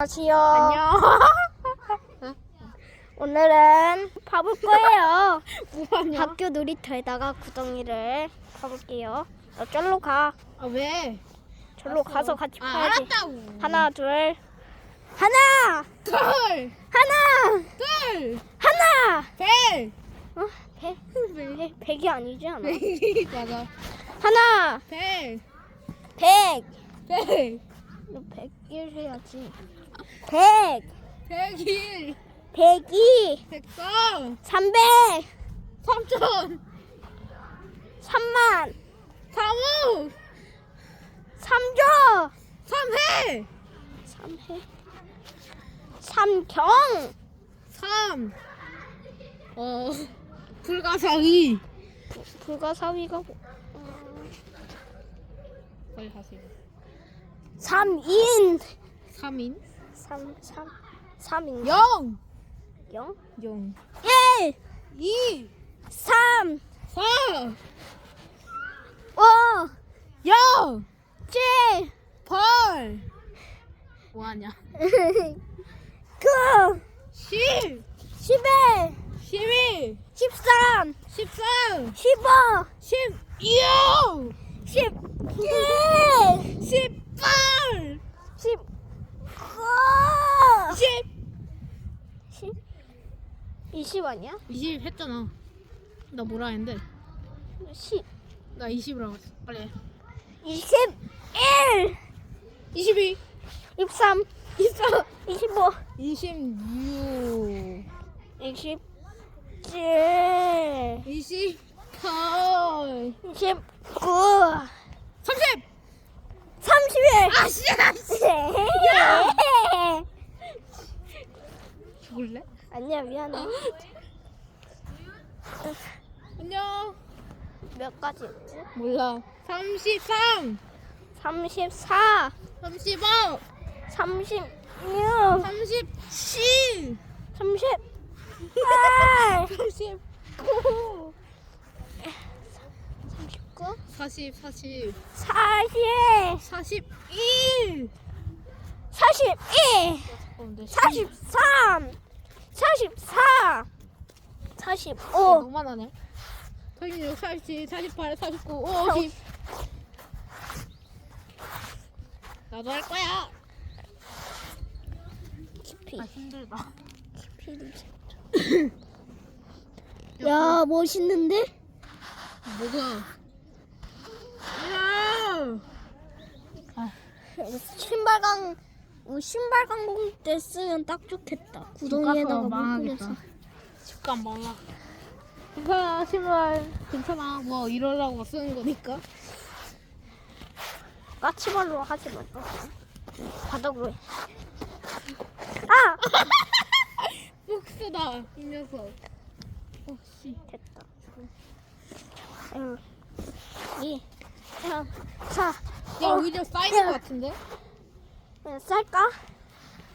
안녕하세요. 안녕. 오늘은 파볼 거예요. 뭐하냐? 학교 놀이터에다가 구덩이를 파볼게요. 너 절로 가. 아 왜? 절로 가서 같이 아 파야지. 알았다고. 하나, 둘. 하나! 둘, 하나! 둘, 하나! 백, 어? 백? 백? 백이 아니지 않아? 백 맞아. 하나! 백, 백! 백, 너 백일 해야지. 백! 백일, 백이! 백삼, 삼백! 삼천, 삼만! 삼오, 삼조! 삼해, 삼해. 삼경! 삼. 어 불가사의. 불가사위가 뭐? 빨리 하세요. 삼인! 삼인, 3, 3, 3인가? 0! 0? 0. 1! 2! 3! 4! 5! 0! 7! 8! 뭐하냐? 9! 10! 11! 12! 13! 13! 15! 16! 17! 20 아니야? 20 했잖아. 나 뭐라 했는데? 10. 나 20이라고 했어. 빨리 해. 21. 22. 23. 23. 25. 26. 27. 28. 29. 30. 31. 아씨. 아씨. 야. 죽을래? 아니야 미안해. 안녕. 몇 가지 있지? 몰라. 33, 34 35, 36 37, 38 30, 39 40, 40, 40 41. 41 어, 근데 43 44 45 너무 많아네. 46, 47, 48, 49, 50. 나도 할 거야. 깊이 아 힘들다. 깊이 야 멋있는데? 뭐가? 야! 신발강 어, 신발 강봉 때 쓰면 딱 좋겠다 구덩이에다가 물 뿌려서 집간 말라. 괜찮아, 신발 괜찮아. 뭐 이러려고 쓰는 거니까. 까치발로 하지 말까 바닥으로 해. 아! 복수다 이 녀석. 어 씨. 됐다. 1, 2, 3, 4. 야 오히려 쌓이는 거 같은데? 그냥 쌀까?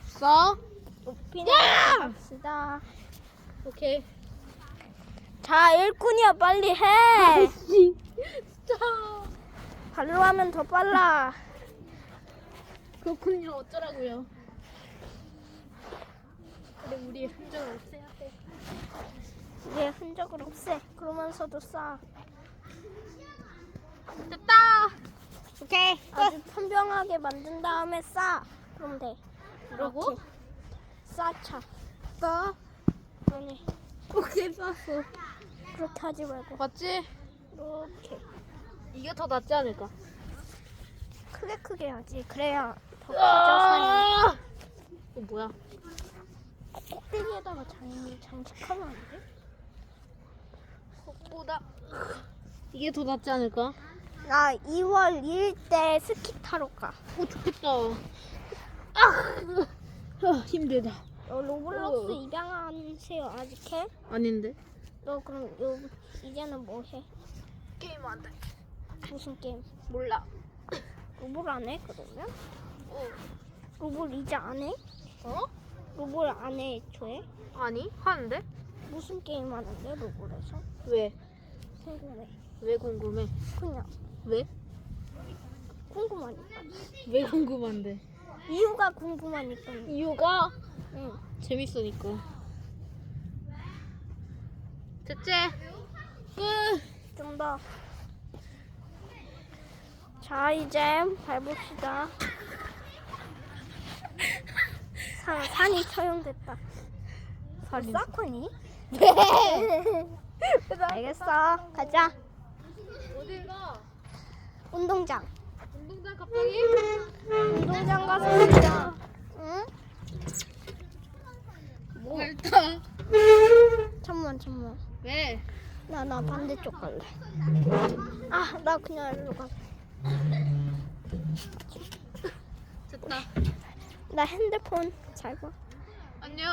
써? 높이는 야! 갑시다. 오케이. 자, 일꾼이야 빨리 해. 씨. 진짜. 발로 하면 더 빨라. 그렇군요. 어쩌라고요? 근데 우리 흔적을 없애야 돼. 이게 흔적을 없애. 그러면서도 싸. 됐다. 오케이. 아주 편병하게 만든 다음에 싸. 그럼 돼. 이렇게. 싸차. 됐다. 아니, 오케이 쌌어. 그렇게 하지 말고 맞지? 이렇게 이게 더 낫지 않을까? 크게 크게 하지. 그래야 더. 아! 이거 뭐야? 꼭대기에다가 장, 장식하면 안 돼? 속보다 이게 더 낫지 않을까? 나 2월 2일 때 스키 타러 가. 오 좋겠다. 아, 아 힘들다. 너 로블록스 어. 입양하세요 아직 해? 아닌데? 너 그럼 요 이제는 뭐 해? 게임 안 돼. 무슨 게임? 몰라. 로블 안 해? 그러면? 어? 로블 이제 안 해? 어? 로블 안 해, 애초에? 아니 하는데? 무슨 게임 하는데, 로블에서? 왜? 궁금해. 왜 궁금해? 그냥 왜? 궁금하니까. 왜 궁금한데? 이유가 궁금하니까. 이유가 응. 재밌으니까. 됐지? 끝. 좀 더. 자, 이제 밟읍시다. 산, 산이 처형됐다. 살인. 사코니? 알겠어. 가자. 어딜 가? 운동장. 운동장 갑자기? 운동장 가서 놀자. 응? 뭐? 발타. 잠만, 잠만. 왜? 나, 나 반대쪽 갈래. 아, 나 그냥 일로 가. 됐다. 나 핸드폰 잘 봐. 안녕.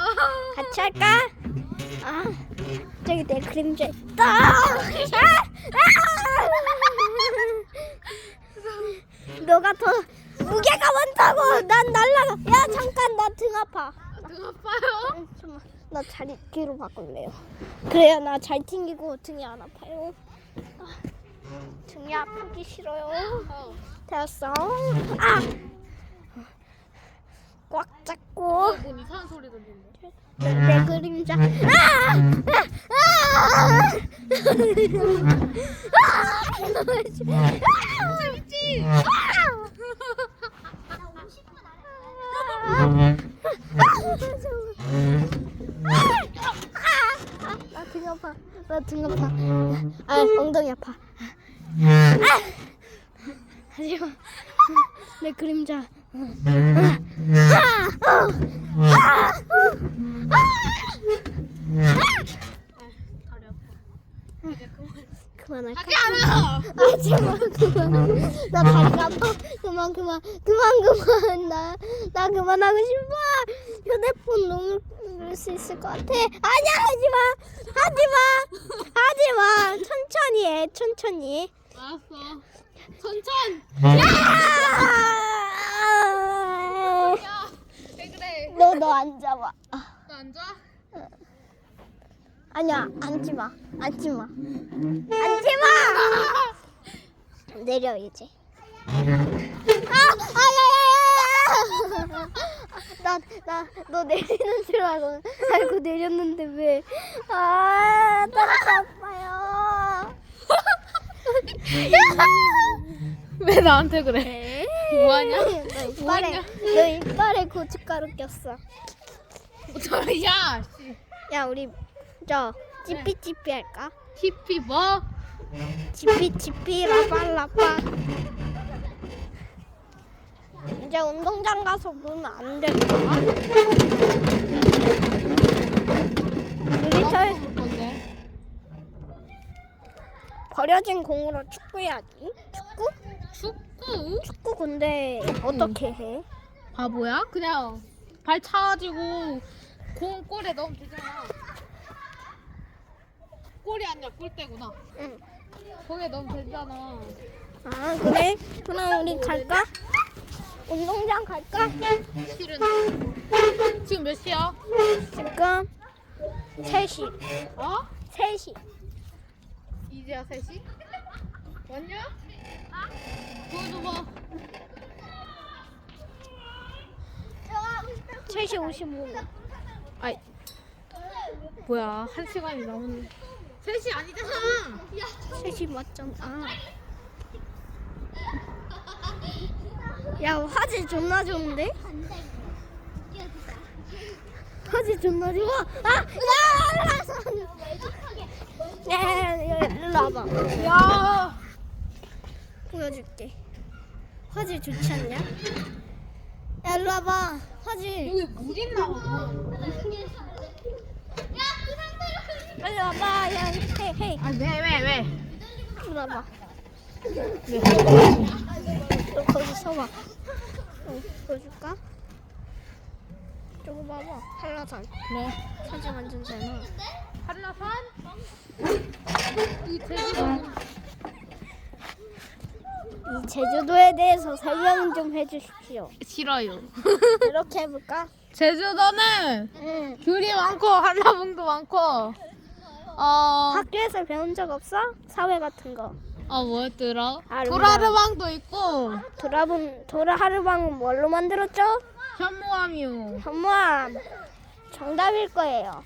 같이 할까? 아, 저기 내 그림자 있다. 아! 아! 너가 더 무게가 많다고. 난 날라가. 야, 잠깐 나 등 아파. 등 아파요? 응, 잠깐만. 나 자리 뒤로 바꿀래요. 그래야 나 잘 튕기고 등이 안 아파요. 아, 등이 아프기 싫어요. 어. 됐어. 아! 꽉 잡고. 뭔 이상한 소리 들리네. 내 그림자. 아! 아! 아! 재밌지? 나등 아파. 나등 아파. 아, 엉덩이 아파. 아! 하지마. 내 그림자. 다리 아파. 이제 그만. 그만할까? 하지 않아. 아 제발 그만 나 다리가 아파 그만 그만 그만 그만 나, 나 그만하고 싶어 휴대폰 놓을 수 있을 것 같아 아니야 하지마 하지마 하지마 천천히 해 천천히 알았어. 천천. 아! 야, 왜 그래? 너너 앉아봐 아, 너 앉아? 아니야 앉지 마 앉지 마 앉지 마 내려 이제 아, 아 야 야야! 나나 너 내리는 줄 알고 알고 내렸는데 왜? 아, 다리 아파요. 왜 나한테 그래? 뭐하냐? 너 이빨에? 너 이빨에 고춧가루 꼈어. 야, 씨. 야 우리 저 찌삐찌삐 할까? 티피 뭐? 찌삐찌삐 라발라빠. 이제 운동장 가서 놀면 안 될까? 우리 저볼 건데. 버려진 공으로 축구해야지. 축구? 축구? 축구 근데 어떻게 해? 바보야? 그냥 발 차가지고 공 골에 넣으면 되잖아. 골이 아니라 골대구나. 응. 거기에 넣으면 되잖아. 아 그래? 그럼 우리 갈까? 운동장 갈까? 실은 지금 몇 시야? 지금 3시. 어? 3시. 이제야 3시? 왔냐? 보여줘봐. 3시 55분. 아이 뭐야 한 시간이 남았네. 3시 아니잖아. 3시 맞잖아. 아. 야 화질 존나 좋은데? 화질 존나 좋아. 아! 야! 야, 야, 야, 일로 와봐. 야. 보여줄게. 화질 좋지 않냐? 야, 일로 와봐. 화질. 여기 물 있나 봐. 빨리 와봐. 야, 헤이, 헤이. 아, 왜, 왜, 왜? 와봐. 왜? 너 거기 서봐. 어, 보여줄까? 저거 봐봐. 한라산. 뭐? 사진 완전 잘 나와. 한라산? 이 제주도 이 제주도에 대해서 설명 좀 해주십시오. 싫어요. 이렇게 해볼까? 제주도는 응. 귤이 많고 한라봉도 많고 어 학교에서 배운 적 없어? 사회 같은 거. 아 뭐였더라? 아름다워. 도라르방도 있고 도라분 도라하르방은 뭘로 만들었죠? 현무암이요. 현무암 정답일 거예요.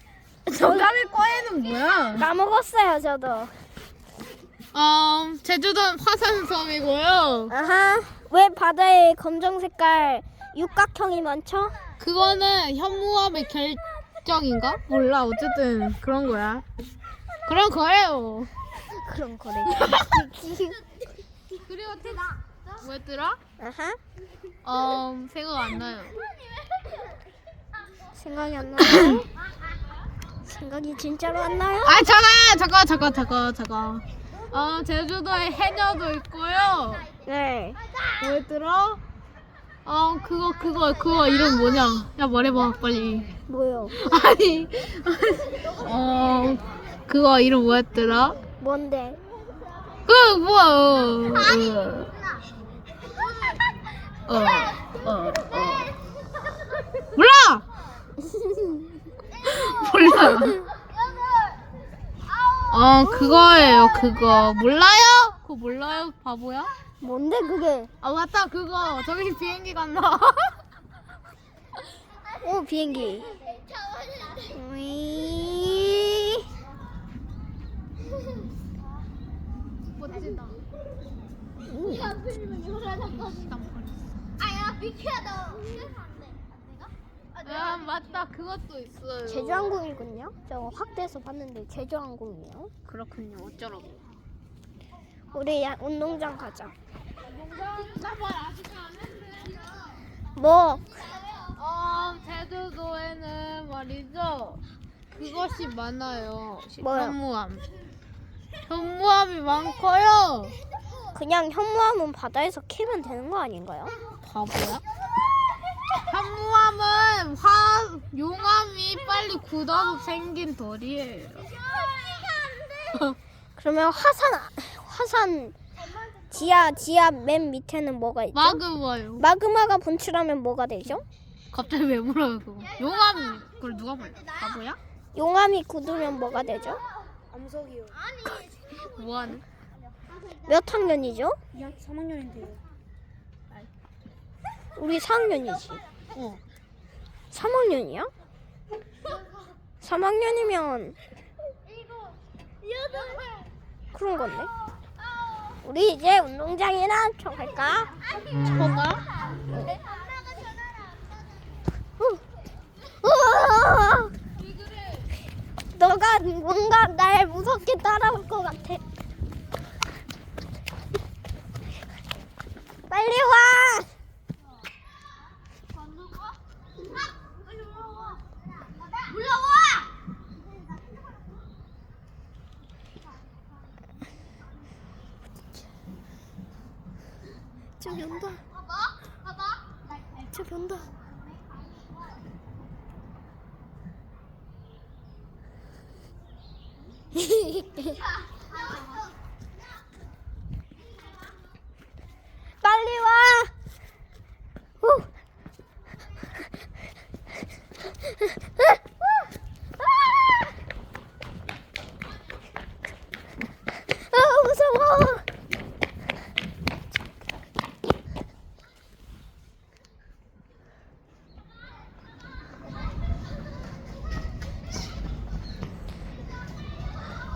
정답일 거에는 뭐야? 까먹었어요 저도. 어 제주도는 화산섬이고요. 아하 왜 바다에 검정 색깔 육각형이 많죠? 그거는 현무암의 결정인가? 몰라 어쨌든 그런 거야. 그런 거예요. 그런 거래. 그리고 뭐였더라? 아하 어 생각 안 나요. 생각이 안 나요? 생각이 진짜로 안 나요? 아 잠깐 잠깐 잠깐 잠깐 잠깐. 어 제주도에 해녀도 있고요. 네. 뭐였더라? 어 그거 그거 그거 이름 뭐냐? 야 말해봐 빨리. 뭐요? 아니 어 그거 이름 뭐였더라? 뭔데? 그 뭐야? 어, 어, 어, 어. 몰라. 몰라. 어 그거예요 그거 몰라요? 그거 몰라요 바보야? 뭔데 그게? 아 맞다 그거 저기 비행기 간다. 오 비행기. 위. 멋지다. 아야 비켜 너. 아 맞다 그것도 있어요. 제주항공이군요. 저 확대해서 봤는데 제주항공이에요. 그렇군요 어쩌라고. 우리 야, 운동장 가자. 나말 아직 안 했는데. 뭐? 어, 제주도에는 말이죠. 그것이 많아요. 뭐요? 현무암. 현무암이 많고요. 그냥 현무암은 바다에서 캐면 되는 거 아닌가요? 바보야? 현무 암은 화 용암이 빨리 굳어서 생긴 돌이에요. 그러면 화산 화산 지하 지하 맨 밑에는 뭐가 있죠? 마그마요. 마그마가 분출하면 뭐가 되죠? 갑자기 왜 물어요 그거? 용암이 그걸 누가 몰라? 바보야? 용암이 굳으면 뭐가 되죠? 뭐하는? 몇 학년이죠? 3학년인데요. 우리 4학년이지. 어. 3학년이야? 3학년이면 그런 건데. 우리 이제 운동장이나 저 갈까? 저가? 우와! 너가 뭔가 날 무섭게 따라올 것 같아. 빨리 와! 저기 온다. 저기 온다. 빨리 와. 후. 아 무서워.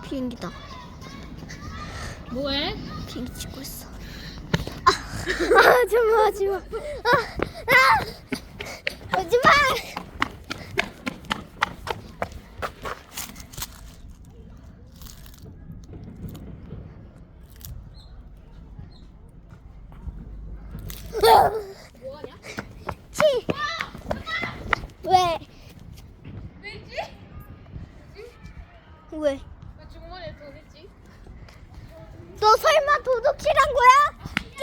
비행기다. 뭐해? 비행기 찍고 있어. 아, 아 정말 하지 마. 아, 아, 오지 마. 뭐하냐? 치. 왜? 왜지? 왜? 왜 주머니에 돈 있지? 너 설마 도둑질한 거야?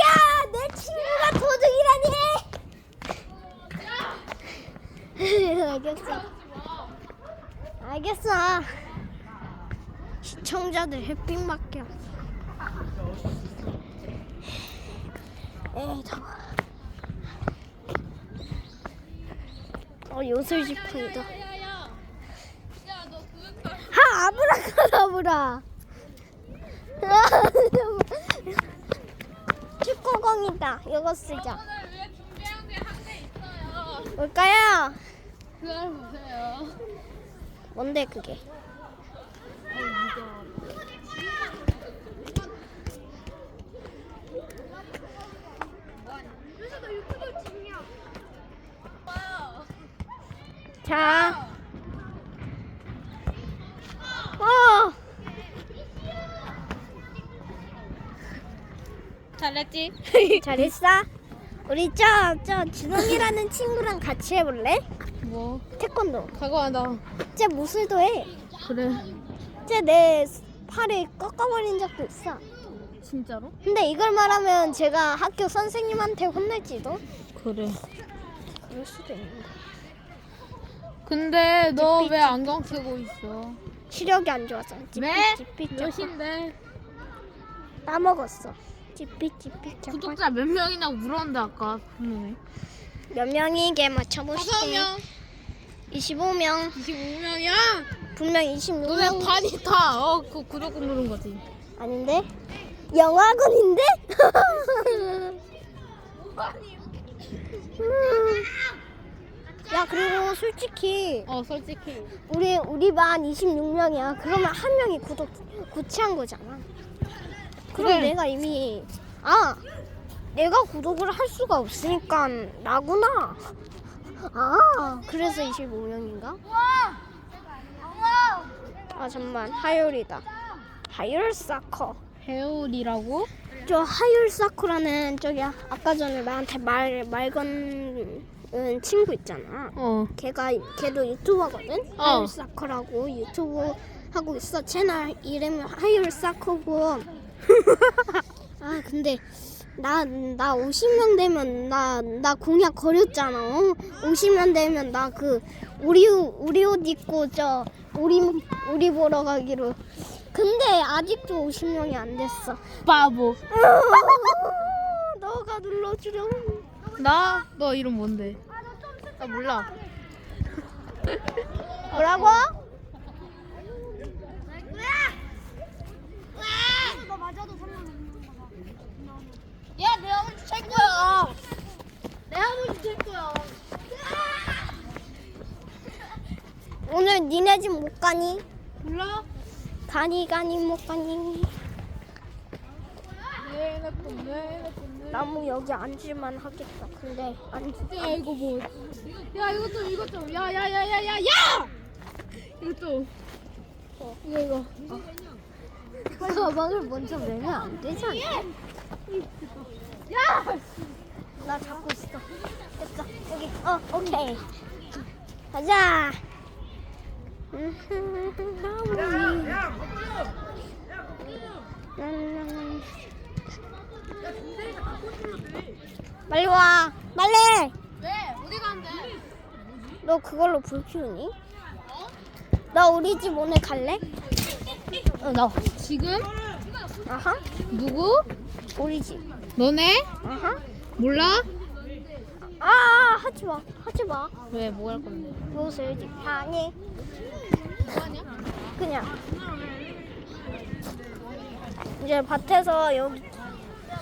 야, 내 친구가 도둑이라니. 알겠어. 알겠어. 시청자들 햇빛 맡겨. 에이, 더워. 어, 요술 지팡이다. 하, 아브라카다브라. 아, 뚜껑이다. 이거 쓰자. 뭘까요? 그걸 보세요. 뭔데 그게? 자. 어. 잘했지? 잘했어? 우리 저, 저 준홍이라는 친구랑 같이 해볼래? 뭐 태권도. 가고하다. 쟤 무술도 해. 그래. 쟤 내 팔을 꺾어버린 적도 있어. 진짜로? 근데 이걸 말하면 제가 학교 선생님한테 혼날지도? 그래. 그럴 수도 있는데. 근데 너왜 안경 쓰고 있어? 시력이 안 좋아서. 왜? 찌삐찌삐 몇인데? 따먹었어. 찌삐찌삐 구독자 몇 명이나 물었는데 아까 분명히. 몇 명이게 맞춰보시죠. 25명. 25명이야? 분명 너네 26명. 반이 다 어, 그 구독 누른 거지. 아닌데? 영화군인데? 야 그리고 솔직히 어 솔직히. 우리 우리 반 26명이야. 그러면 한 명이 구독 구치한 거잖아. 그럼 그래. 내가 이미 아 내가 구독을 할 수가 없으니까 나구나. 아 그래서 25명인가? 아 잠만 하율이다. 하율 사커. 배울이라고? 저 하율 사쿠라는 저기 아까 전에 나한테 말 말 건 친구 있잖아. 어. 걔가 걔도 유튜버거든. 어. 하율 사커라고 유튜브 하고 있어. 채널 이름이 하율 사커고. 아 근데 나 나 50명 되면 나 나 공약 거렸잖아. 어? 50명 되면 나 그 우리 옷- 우리 옷 입고 저 우리 우리 보러 가기로. 근데 아직도 50명이 안 됐어. 바보. 너가 눌러주렴. 나? 너 이름 뭔데? 나 몰라. 뭐라고? 야, 내 아버지 찰 거야. 내 아버지 찰 거야. 오늘 니네 집 못 가니? 몰라? 가니 가니 못 가니? 내내 나무 여기 앉을만 하겠다. 근데 안 야, 이거 뭐. 야, 이거 좀, 이거 좀. 야, 야, 야, 야, 야, 야! 이거 좀. 어. 이거, 이거. 가방을 먼저 매면 안 되잖아. 야! 나 잡고 있어. 됐어. 여기. 어, 오케이. 가자. 빨리 와. 빨리. 왜? 어디 간대? 너 그걸로 불 피우니? 나 우리 집 오늘 갈래? 어, 나. 지금? 아하. 누구? 우리 집. 너네? 아하. 몰라? 아, 아 하지 마. 하지 마. 왜, 뭐 할 건데? 무엇을 집 하니? 그냥. 이제 밭에서 여기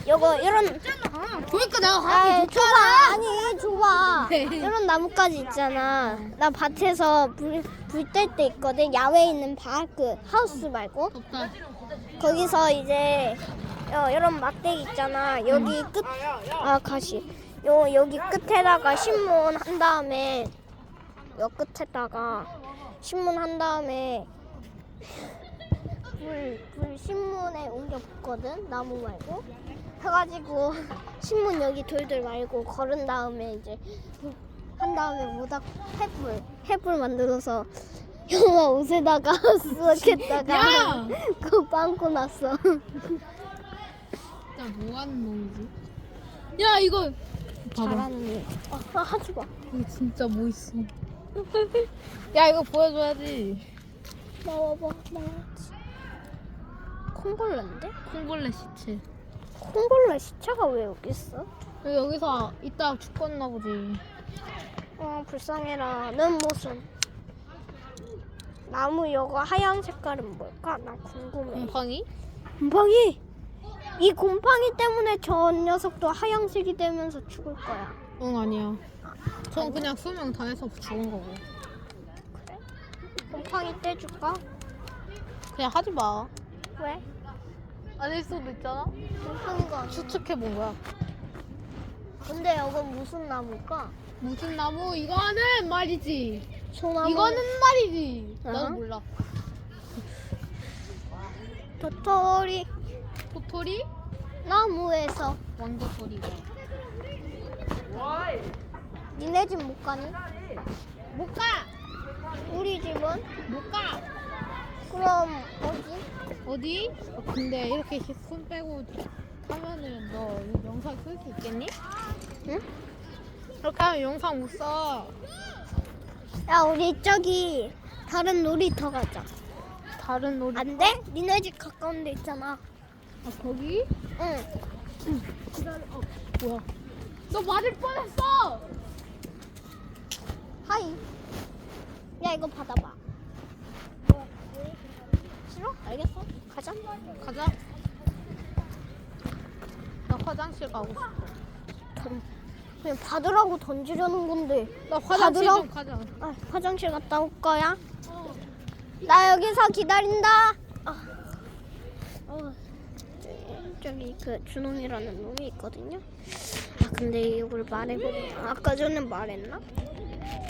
요거 이런 그러니까 내가 아 줘봐 아니 줘봐 네. 이런 나뭇가지 있잖아 나 밭에서 불불뗄 때 있거든 야외에 있는 밭그 하우스 말고. 거기서 이제 어, 이런 막대기 있잖아. 여기 끝, 아 가시. 요 여기 끝에다가 신문 한 다음에 요 끝에다가 신문 한 다음에 불, 불 신문에 옮겨 붙거든. 나무 말고. 해가지고 신문 여기 돌돌 말고 걸은 다음에 이제 한 다음에 모닥 횃불 횃불 만들어서 형아 옷에다가 야! 그거 빵꾸 났어. 진짜 뭐 하는 놈이지? 야, 이거. 봐봐. 잘하는 일. 아, 아, 하지 마. 이거 진짜 뭐 있어. 야, 이거 보여줘야지. 나와봐, 나와야지. 콩벌레인데? 콩벌레 시체. 콩벌레 시체가 왜 여기 있어? 여기서 이따 죽겠나 보지. 어, 불쌍해라. 는 무슨? 나무 이거 하얀 색깔은 뭘까? 나 궁금해. 곰팡이? 금방이 이 곰팡이 때문에 저 녀석도 하얀색이 되면서 죽을 거야. 응 아니야. 전 그냥 수명 다 해서 죽은 거고. 그래? 곰팡이 떼줄까? 그냥 하지 마. 왜? 아닐 수도 있잖아. 곰팡이가 아니야. 추측해 본 거야. 근데 이건 무슨 나무일까? 무슨 나무 이거는 말이지. 소나무. 이거는 말이지. 나도 몰라. 도토리 도토리? 나무에서 왕도토리가. 니네 집 못 가니? 못 가. 우리 집은? 못 가. 그럼 어디? 어디? 어, 근데 이렇게 손 빼고 하면은 너이 영상 쓸 수 있겠니? 응? 그렇게 하면 영상 못 써. 야 우리 저기 다른 놀이터 가자. 다른 놀이. 안 돼? 니네 집 가까운 데 있잖아. 아 거기? 응. 뭐야? 너 맞을 뻔했어. 하이. 야 이거 받아봐. 싫어? 알겠어. 가자. 가자. 나 화장실 가고 싶어. 던- 그냥 받으라고 던지려는 건데. 나 화장실? 좀 가자. 아, 화장실 갔다 올 거야. 나 여기서 기다린다. 아. 어, 저기 그 준홍이라는 놈이 있거든요. 아 근데 이걸 말해보면 아까 전에 말했나?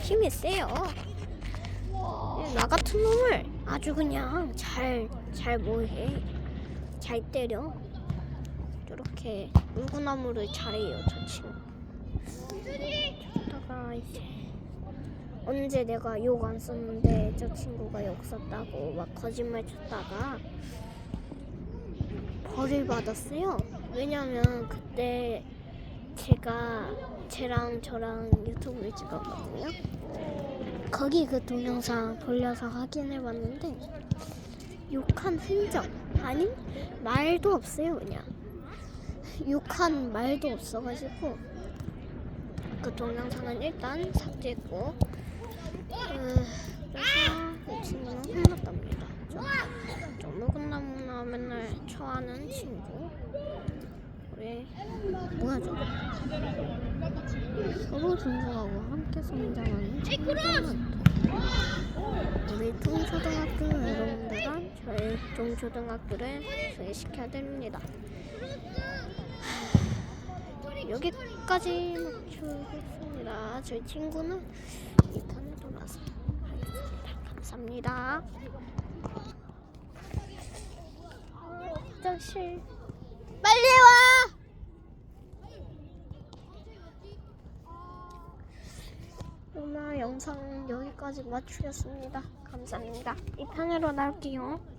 힘이 세요. 나 같은 놈을 아주 그냥 잘 잘 뭐해 잘 때려. 저렇게 물구나무를 잘해요 저 친구. 저다가 이제 언제 내가 욕 안 썼는데 저 친구가 욕 썼다고 막 거짓말 쳤다가 벌을 받았어요. 왜냐면 그때 제가 쟤랑 저랑 유튜브를 찍었거든요. 거기 그 동영상 돌려서 확인해 봤는데 욕한 흔적 아니 말도 없어요 그냥 욕한 말도 없어가지고 그 동영상은 일단 삭제했고 음, 그래서 이 친구는 혼났답니다. 저, 저 묵은 나무나 맨날 쳐하는 친구. 우리 뭐야 저거? 서로 존중하고 함께 성장하는 청소년. 우리 동초등학교 여러분들과 저희 동초등학교를 소개시켜야 됩니다. 여기까지 맞추겠습니다. 저희 친구는 이 편을 돌아서 하겠습니다. 감사합니다. 화장실 빨리 와! 오늘 영상 여기까지 맞추겠습니다. 감사합니다. 이 편으로 나올게요.